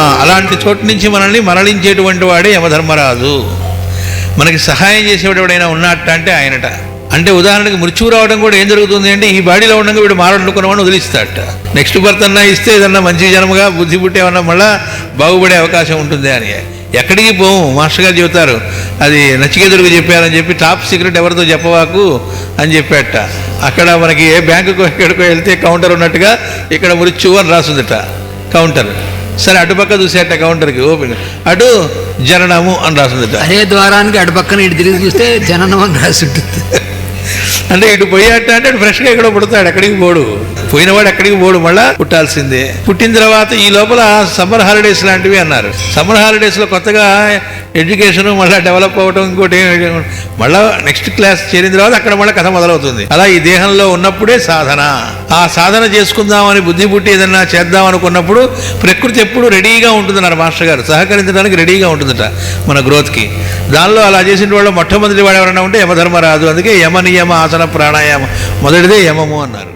అలాంటి చోటు నుంచి మనల్ని మరలించేటువంటి వాడే యమధర్మరాజు. మనకి సహాయం చేసేవాడైనా ఉన్నట్ట అంటే ఆయనట. అంటే ఉదాహరణకి మృత్యువు రావడం కూడా ఏం జరుగుతుంది అంటే ఈ బాడీలో ఉండగా వీడు మారనుకున్నవాడిని వదిలిస్తాడట. నెక్స్ట్ బర్త్ అన్నా ఇస్తే ఏదన్నా మంచి జన్మగా బుద్ధి పుట్టేమన్నా మళ్ళా బాగుపడే అవకాశం ఉంటుంది అని. ఎక్కడికి పోము? మాస్టర్ గారు చెబుతారు అది నచ్చికెదురుగా చెప్పారని చెప్పి టాప్ సీక్రెట్ ఎవరితో చెప్పవాకు అని చెప్పాట. అక్కడ మనకి ఏ బ్యాంకుకో ఎక్కడికో వెళ్తే కౌంటర్ ఉన్నట్టుగా ఇక్కడ మృత్యువు అని రాసుందట. కౌంటర్. సరే అటుపక్క చూసేట కౌంటర్కి ఓపెన్. అటు జననము అని రాసుందట అదే ద్వారానికి అటు పక్కన ఇటు తిరిగి చూస్తే జననం అని రాసి ఉంటుంది. అంటే ఇటు పోయాట అంటే ఫ్రెష్గా ఎక్కడో పుడతాడు ఎక్కడికి పోడు. పోయినవాడు ఎక్కడికి పోడు మళ్ళా పుట్టాల్సిందే. పుట్టిన తర్వాత ఈ లోపల సమ్మర్ హాలిడేస్ లాంటివి అన్నారు. సమ్మర్ హాలిడేస్లో కొత్తగా ఎడ్యుకేషన్ మళ్ళీ డెవలప్ అవ్వటం ఇంకోటి మళ్ళీ నెక్స్ట్ క్లాస్ చేరిన తర్వాత అక్కడ మళ్ళీ కథ మొదలవుతుంది. అలా ఈ దేహంలో ఉన్నప్పుడే సాధన. ఆ సాధన చేసుకుందామని బుద్ధి పుట్టి ఏదన్నా చేద్దాం అనుకున్నప్పుడు ప్రకృతి ఎప్పుడు రెడీగా ఉంటుందన్నారు మాస్టర్ గారు. సహకరించడానికి రెడీగా ఉంటుందట మన గ్రోత్కి. దానిలో అలా చేసిన వాళ్ళు మొట్టమొదటి వాడు ఎవరైనా ఉంటే యమధర్మరాజు. అందుకే యమ నియమ ఆసన ప్రాణాయామం. మొదటిదే యమము అన్నారు.